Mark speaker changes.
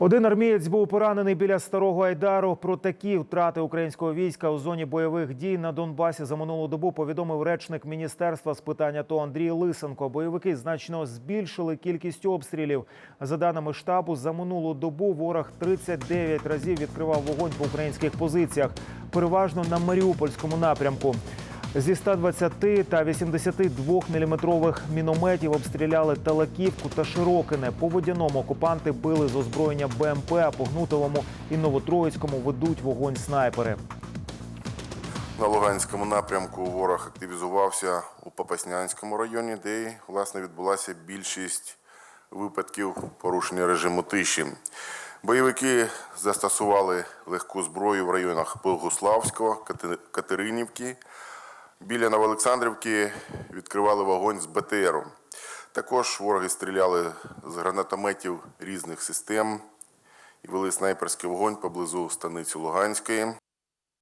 Speaker 1: Один армієць був поранений біля старого Айдару. Про такі втрати українського війська у зоні бойових дій на Донбасі за минулу добу повідомив речник міністерства з питань АТО Андрій Лисенко. Бойовики значно збільшили кількість обстрілів. За даними штабу, за минулу добу ворог 39 разів відкривав вогонь по українських позиціях, переважно на Маріупольському напрямку. Зі 120 та 82 міліметрових мінометів обстріляли Талаківку та Широкине. По водяному окупанти били з озброєння БМП, а по Гнутовому і Новотроїцькому ведуть вогонь снайпери.
Speaker 2: На Луганському напрямку ворог активізувався у Попаснянському районі, де власне відбулася більшість випадків порушення режиму тиші. Бойовики застосували легку зброю в районах Богуславського, Катеринівки. Біля Новоолександрівки відкривали вогонь з БТРу. Також вороги стріляли з гранатометів різних систем і вели снайперський вогонь поблизу станиці Луганської.